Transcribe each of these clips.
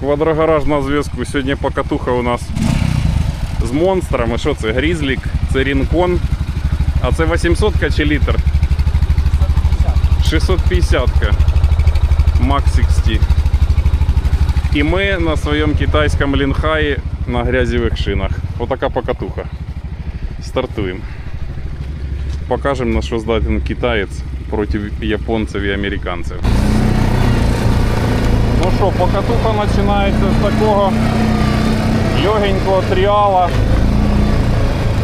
Квадрогараж на зв'язку. Сьогодні покатуха у нас з монстрами. Що це? Грізлік, це Рінкон. А це 800 чи літр? 650 Max XT. І ми на своєму китайському лінхаї на грязевих шинах. Отака покатуха. Стартуємо. Покажемо, на що здатен китаєць проти японців і американців. Ну що, покатуха починається з такого легенького тріала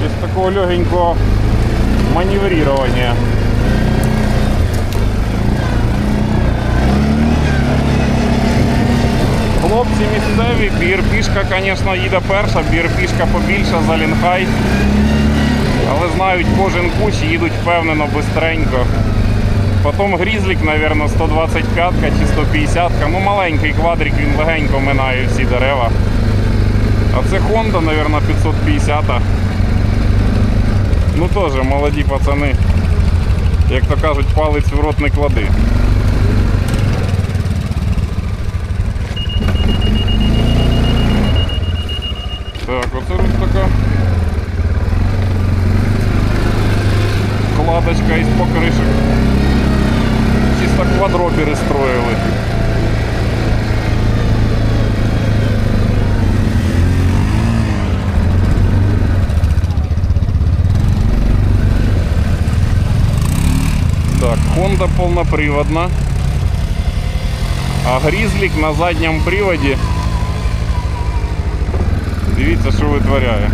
з такого легенького маневрирования. Хлопці місцеві, бірпішка, звісно, їде перша, бірпішка побільша за лінхай. Але знають кожен куч, їдуть впевнено, бистренько. Потім грізлік, мабуть, 125 чи 150-ка. Ну маленький квадрик, він легенько минає всі дерева. А це Honda, мабуть, 550. Ну теж молоді пацани. Як то кажуть, палець в рот не клади. Так, оце тут така кладочка із покришок. Чисто квадробери строїли. Так, Honda полноприводна. А Грізлік на задньому приводі. Дивіться, що витворяє.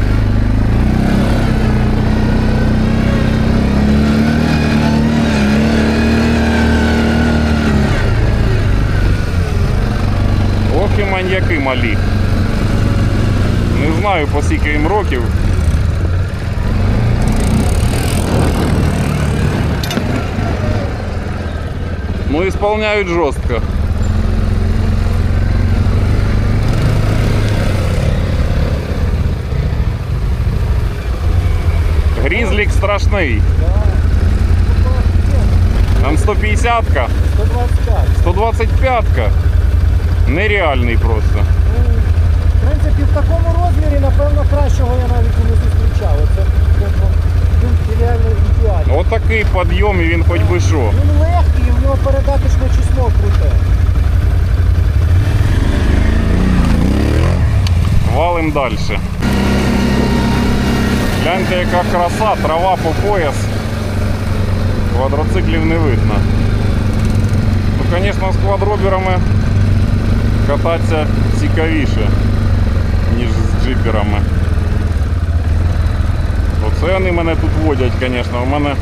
Малі. Не знаю по скільки їм років. Ну, исполняют жестко. Грізлік страшний. Там 150-ка, 125. 125-ка. Нереальний просто. В принципі, в такому розмірі, напевно, кращого я навіть і не зустрічав. Це ну, він реально ідеальний. Отакий підйом і він хоч би що. Він легкий, і в нього передаточне число круте. Валим далі. Гляньте, яка краса, трава по пояс. Квадроциклів не видно. Ну, звісно, з квадроберами кататися цікавіше, ніж з джиперами. Оце вони мене тут водять, звісно. У мене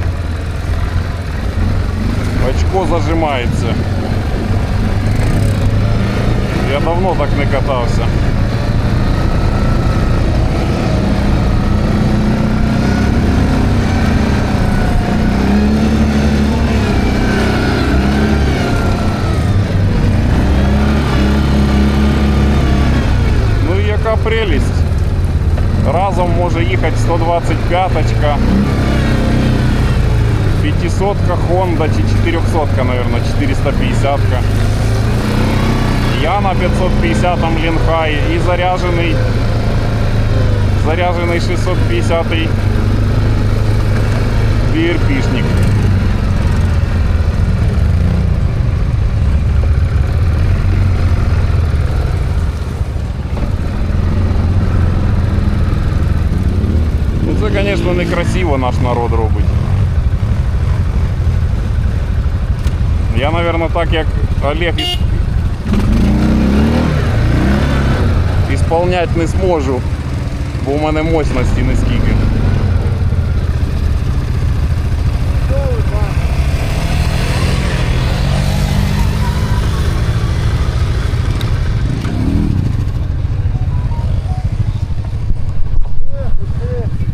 очко зажимається. Я давно так не катався. Разом може їхати 125-ка, 500-ка Honda чи 400-ка, мабуть, 450-ка. Я на 550-м Лінхай і заряджений, заряджений 650-й BRP-шник. Звісно, некрасиво наш народ робить. Я, мабуть, так як Олег исполнять не зможу, бо у мене мощності не скільки.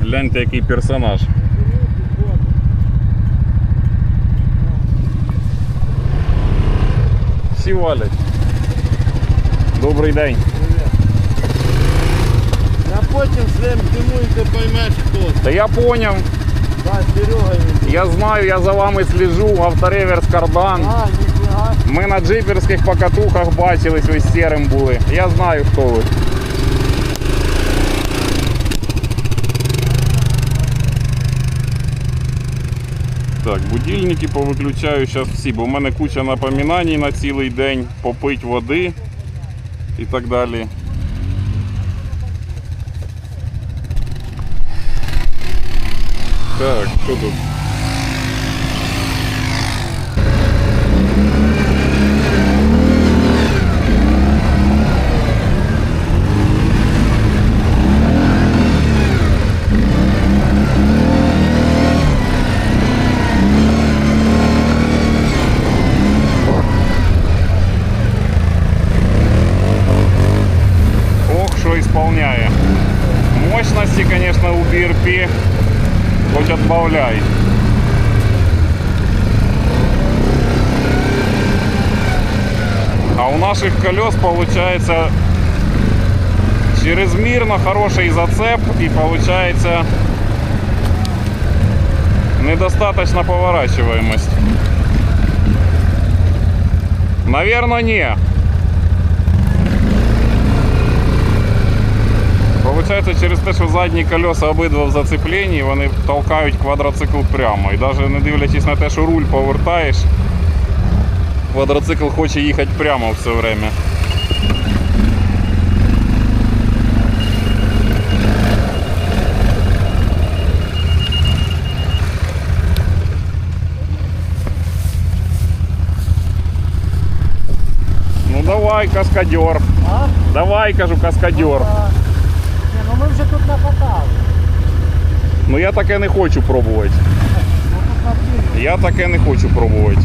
Гляньте, який персонаж. Всі валять. Добрий день. А потім своїм диму і ти поймеш, хто це. Та я поняв. Да, Серега він. Я знаю, я за вами слежу, автореверс кардан. А, ніфіга Ага. Ми на джиперських покатухах бачились, ви з сірим були. Я знаю, хто ви. Так, будильники повиключаю зараз всі, бо в мене куча напоминань на цілий день, попить води і так далі. Так, що тут? Ох, що ісполняє. Мощності, конечно, у BRP хоть отбавляй. А колес получается чрезмерно хороший зацеп и получается недостаточно поворачиваемость. Наверное, не. Получається, через те, що задні колеса обидва в зацепленні, вони толкають квадроцикл прямо. І навіть не дивлячись на те, що руль повертаєш, квадроцикл хоче їхати прямо все время. Ну давай, каскадер. А? Давай, кажу, каскадер. А, Ні, ну ми вже тут нападали. Ну я таке не хочу пробувати. Ну тут навтілі. Я таке не хочу пробувати.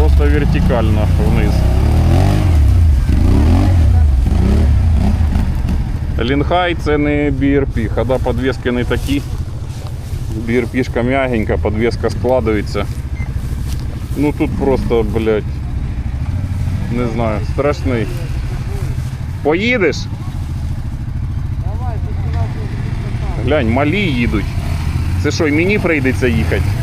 Просто вертикально вниз. Лінхай це не BRP, хода подвески не такі. BRP-шка м'ягенька, подвеска складується. Ну тут просто, блядь, не знаю, страшний. Поїдеш? Глянь, малі їдуть. Це що, і мені прийдеться їхати?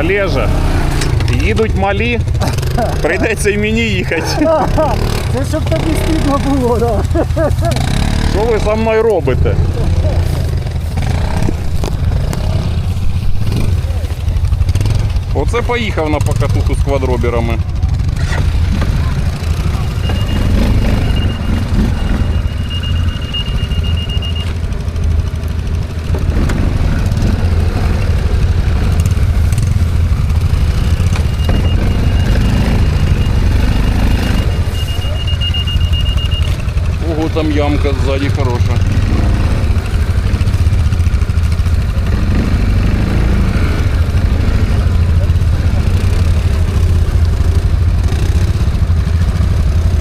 Олежа, їдуть малі, прийдеться і мені їхати. Це щоб тобі стидно було, да. Що ви со мною робите? Оце поїхав на покатуху з квадроберами. Ого, там ямка сзади хорошая.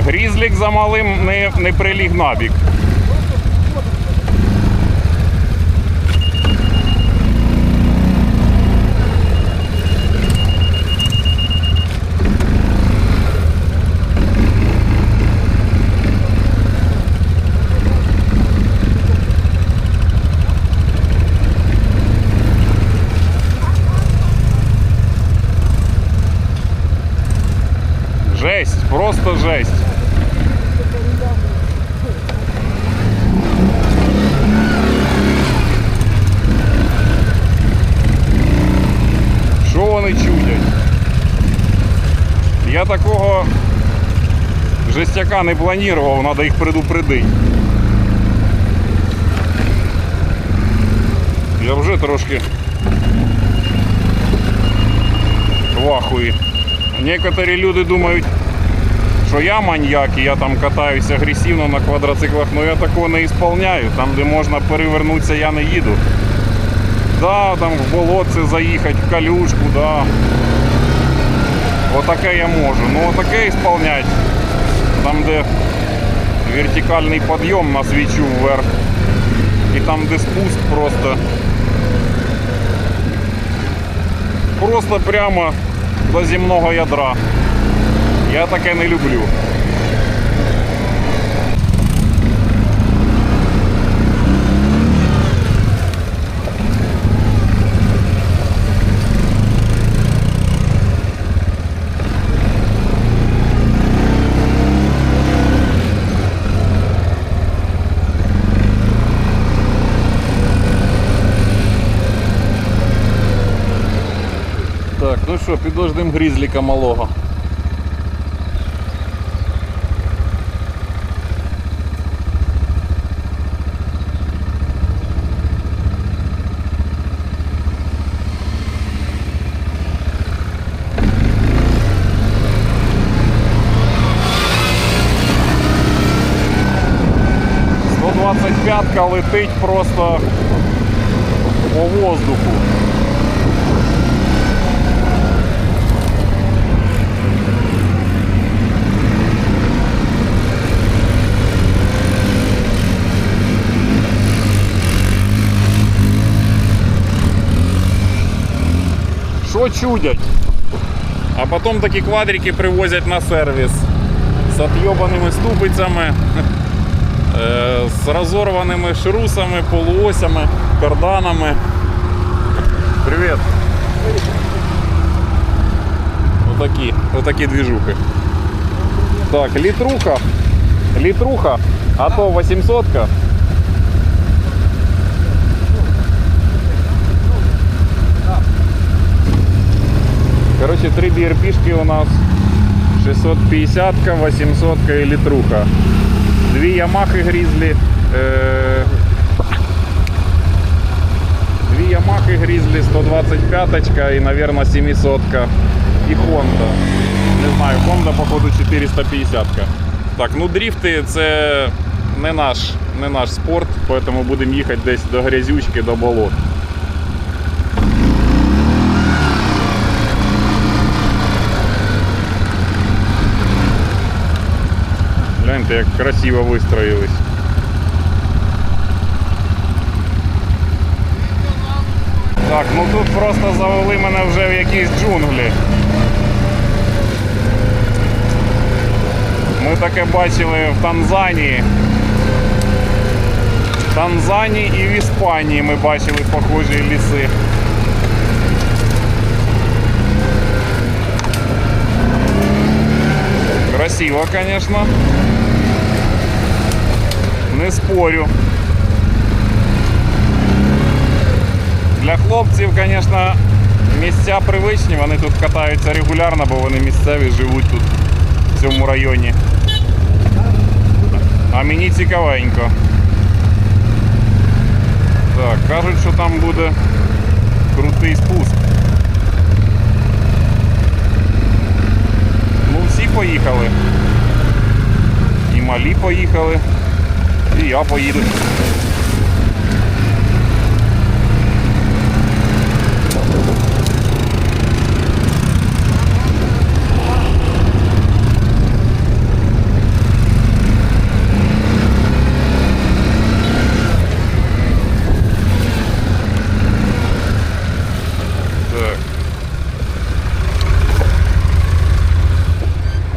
Грізлік за малим не, не приліг набік. Жесть, просто жесть. Що вони чудять? Я такого жестяка не планував, треба їх предупредити. Я вже трошки в ахуї. Некоторі люди думають, що я маньяк і я там катаюся агресивно на квадроциклах, але я такого не ісполняю. Там, де можна перевернутися, я не їду. Да, там в болотце заїхати, в калюшку, да. Отаке я можу. Ну отаке ісполнять. Там, де вертикальний підйом на свічу вверх. І там, де спуск просто. Просто прямо до земного ядра. Я таке не люблю. Так, ну що, підождемо грізліка малого. «125-ка летить просто по воздуху. Що чудять? А потім такі квадрики привозять на сервіс з отйобаними ступицями, з розорваними шрусами, полуосями, карданами. Привіт! Отакі, отакі двіжухи. Так, літруха. Літруха, а то 800-ка. Короче, три BRP-шки у нас 650-ка, 800-ка и литруха. Дві Ямахи Грізлі. Е... Дві Ямахи Грізлі, 125-ка і, мабуть, 700-ка. І Honda. Не знаю, Honda, походу, 450-ка. Так, ну дріфти це не наш, не наш спорт, поэтому будемо їхати десь до грязючки, до болот. Гляньте, як красиво вистроїлись. Так, ну тут просто завели мене вже в якісь джунглі. Ми таке бачили в Танзанії. В Танзанії і в Іспанії ми бачили похожі ліси. Красиво, конечно. Не спорю. Для хлопців, звісно, місця привичні, вони тут катаються регулярно, бо вони місцеві живуть тут, в цьому районі. А мені цікавенько. Так, кажуть, що там буде крутий спуск. Ну, всі поїхали. І малі поїхали. І я поїду.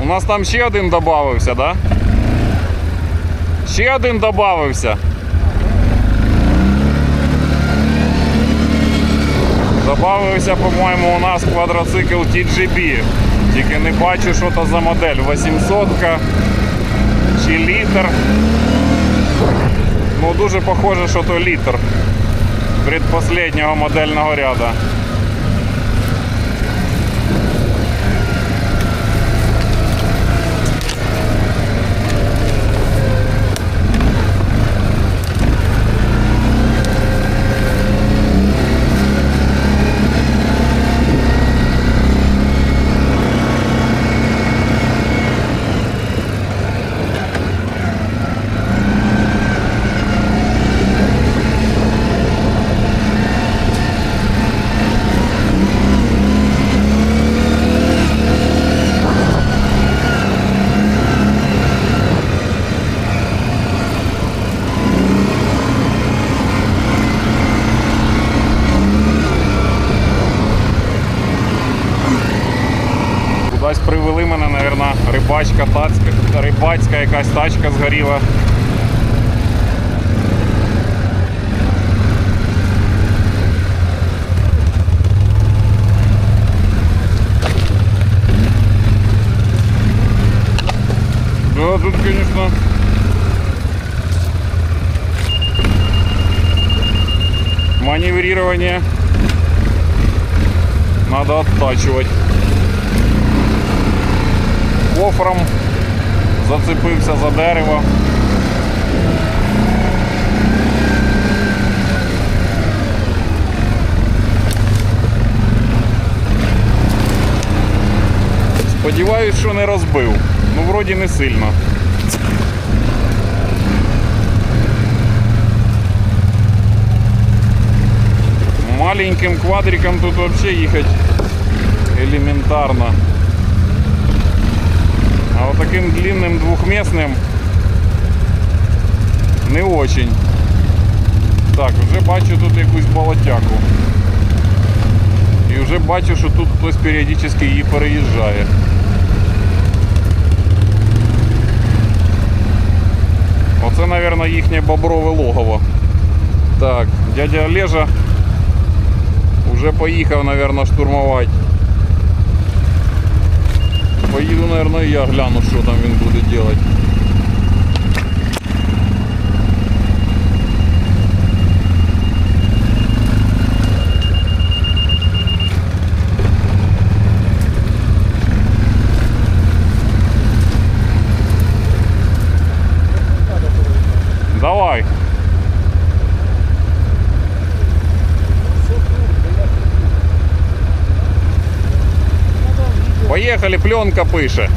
У нас там ще один додався, да? Ще один додався. Добавився, по-моєму, у нас квадроцикл TGB. Тільки не бачу, що то за модель. 800 чи літр. Ну, дуже похоже, що то літр предпоследнього модельного ряду. Рибацька якась тачка згоріла. Да, тут, конечно, маневрирование надо оттачивать. Кофром зацепився за дерево. Сподіваюсь, що не розбив. Ну, вроді не сильно. Маленьким квадриком тут вообще ехать элементарно. А вот таким длинным двухместным не очень. Так, вже бачу тут якусь болотяку. І вже бачу, що тут хтось періодично її переїжджає. Оце, мабуть, їхнє боброве логово. Так, дядя Олежа уже поїхав, мабуть, штурмувати. Поїду, мабуть, я гляну, що там він буде робити. Поехали, пленка пише.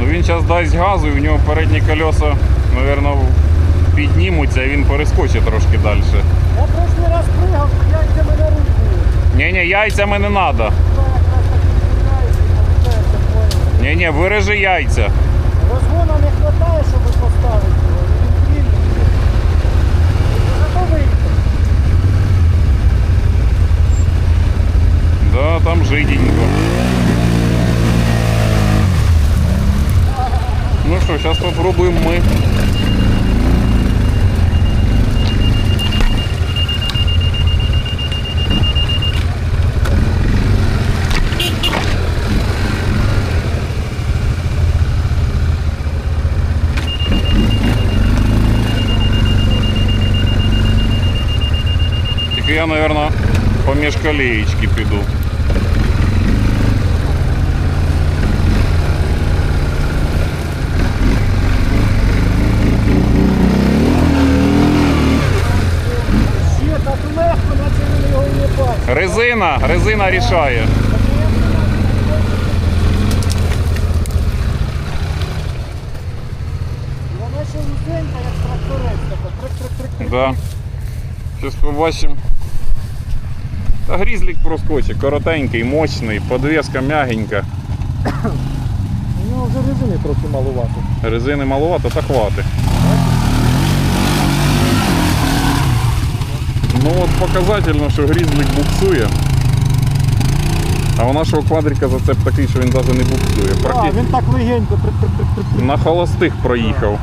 Ну він зараз дасть газу і в нього передні колеса, мабуть, піднімуться і він перескочить трошки далі. Я прошлий раз пригав, яйцями на руку. Ні-ні, яйцями не треба. Ні-ні, вирежи яйця. Розгону не вистачає, щоб поставити попробуем мы. Тільки я, наверное, поміж колеечки піду. Резина, резина рішає. Вона ще лузенька, як тракторець, така. Да. Зараз побачимо. Та грізлік проскочить, коротенький, мощний, подвеска м'ягенька. У нього вже резини трохи малувати. Резини маловато, та хватить. Ну от показательно, що грізлик буксує. А у нашого квадрика зацеп такий, що він навіть не буксує. А, він так легенько. На холостих проїхав.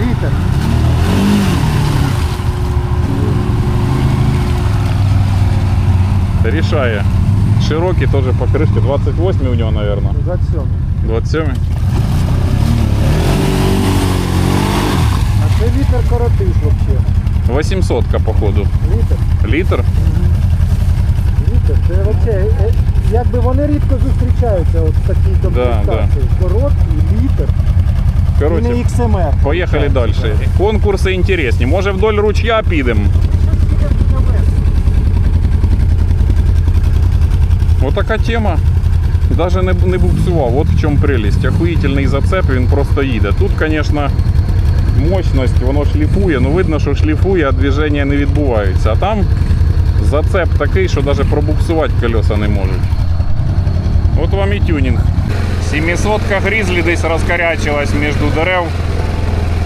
Літер. Рішає. Широкий теж покришки. 28 у нього, мабуть. 27. 27. А це літер коротиш взагалі. 800 походу. Літер. Літр? Літер. Це взагалі, е, якби вони рідко зустрічаються от в такій комплектації. Короткий, літер. І не Коротше, XMR. поїхали далі. Конкурси інтересні. Може вдоль ручя підемо. Вот така тема. Даже не, не буксував. Вот в чому прелість. Охуїтельний зацеп, він просто їде. Тут, звісно, мощність, воно шліфує. Ну видно, що шліфує, а движення не відбувається. А там зацеп такий, що навіть пробуксувати колеса не можуть. От вам і тюнінг. 700-ка грізлі десь розкарячилась між дерев.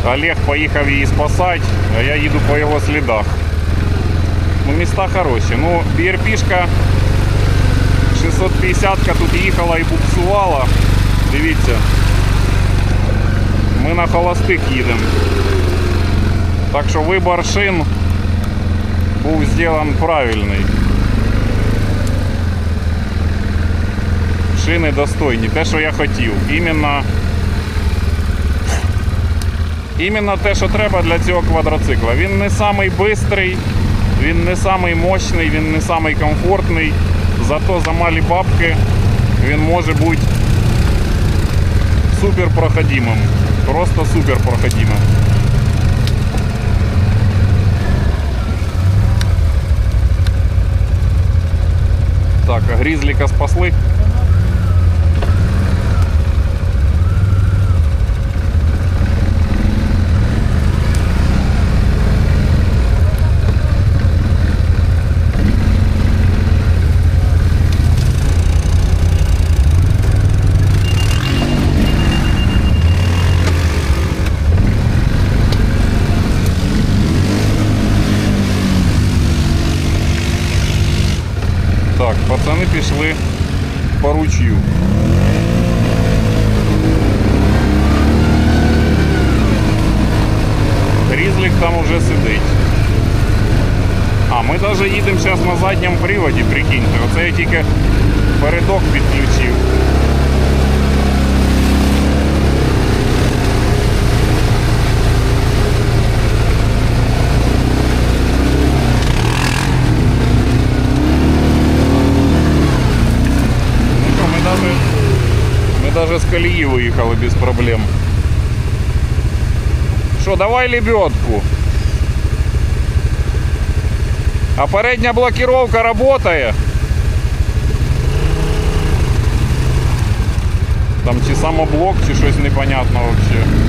Олег поїхав її спасати, а я їду по його слідах. Ну, міста хороші. Ну, BRP-шка 650 тут їхала і буксувала. Дивіться. Ми на холостих їдемо. Так що вибір шин був зроблений правильний. Шини достойні, те, що я хотів. Іменно, іменно те, що треба для цього квадроцикла. Він не самий бистрий, він не самий мощний, він не самий комфортний. Зато за малі бабки він може бути супер проходимим. Просто супер проходимим. Так, а грізліка спасли. Пацани пішли по ручью. Різлік там уже сидить. А, ми навіть їдемо зараз на задньому приводі, прикиньте. Оце я тільки передок підключив. ми даже з колії виїхали без проблем. Що, давай лебедку. А передня блокировка работає. Там чи самоблок, чи щось непонятно вообще.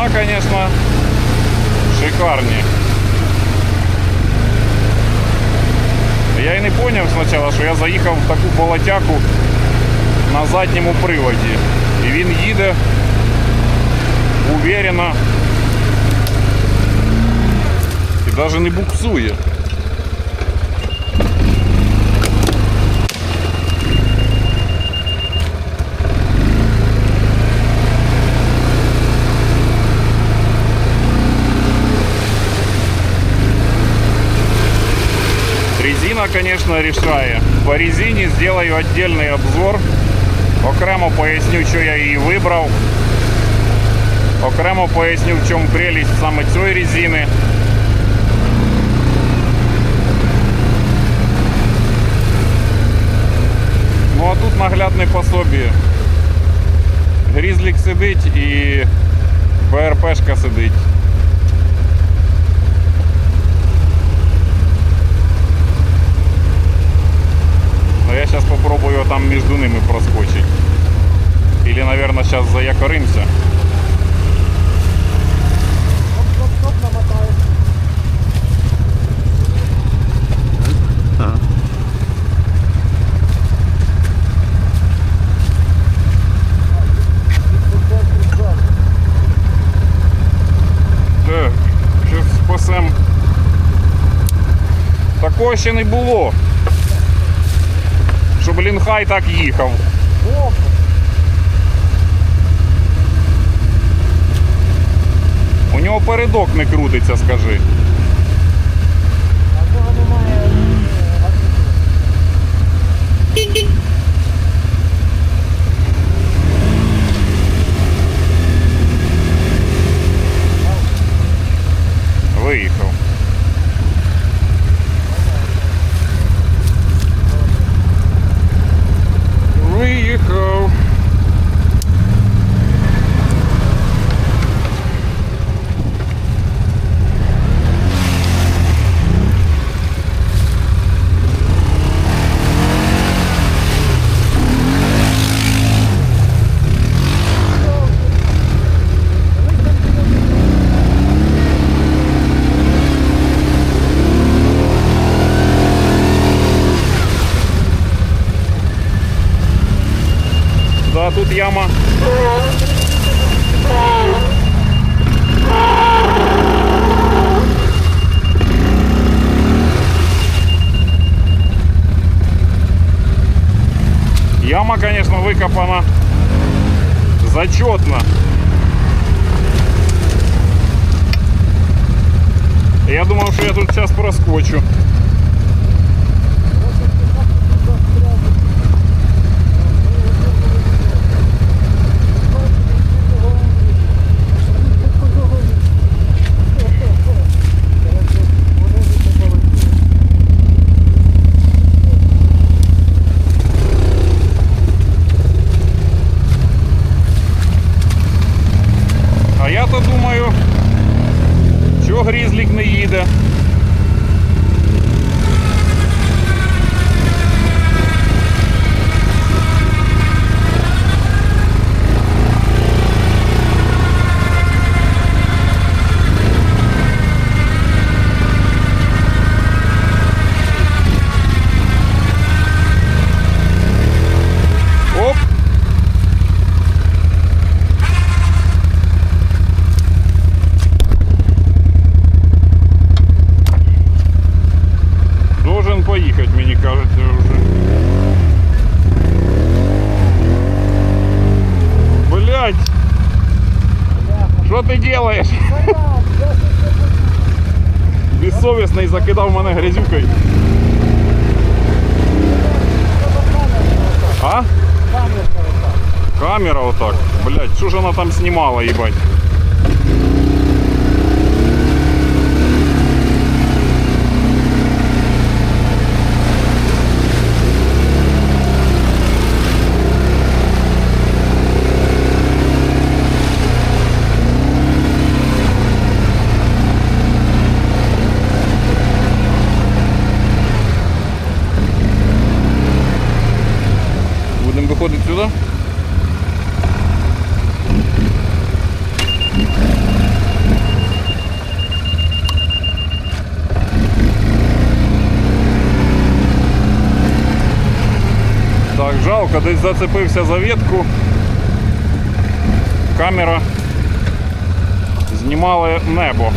Места, конечно, шикарні. Я і не зрозумів спочатку, що я заїхав в таку болотяку на задньому приводі. І він їде уверенно і навіть не буксує. Резина, конечно, решає. По резині сделаю отдельный обзор. Окремо поясню, що я її вибрав. Окремо поясню, в чому прелість саме цієї резини. Ну а тут наглядне пособие. Грізлік сидить і БРПшка сидить. Я сейчас попробую там между ними проскочить. Или, наверное, сейчас заякоримся. Ще не було. Щоб Лінхай так їхав. У нього передок не крутиться, скажи. Виїхав. Выкопана зачетно. Я думал, что я тут сейчас проскочу. Що ти делаєш? Безсовісний закидав мене грязюкою. А? Камера отак. Блять, що ж вона там знімала, їбать? Так, жалко, десь зацепився за ветку. Камера знімала небо.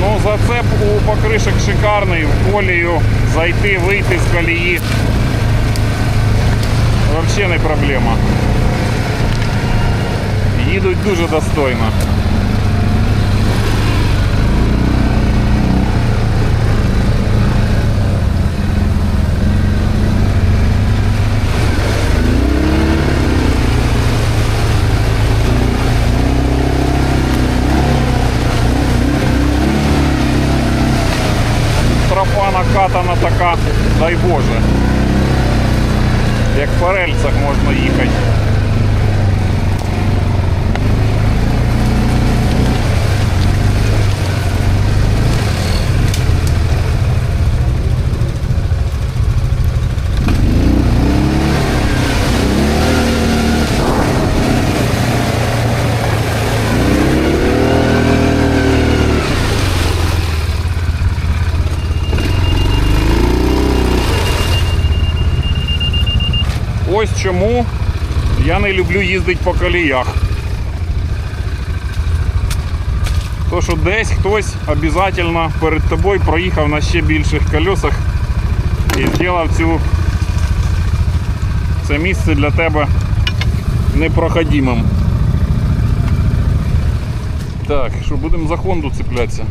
Ну, зацеп у покришок шикарний, в колію зайти, вийти з колії. Взагалі не проблема. Їдуть дуже достойно. Накатана така, дай Боже. Як по рельсах можна їхати. Чому я не люблю їздити по коліях. То, що десь хтось обов'язково перед тобою проїхав на ще більших колесах і зробив цю це місце для тебе непроходимим. Так, що будемо за Хонду цеплятися.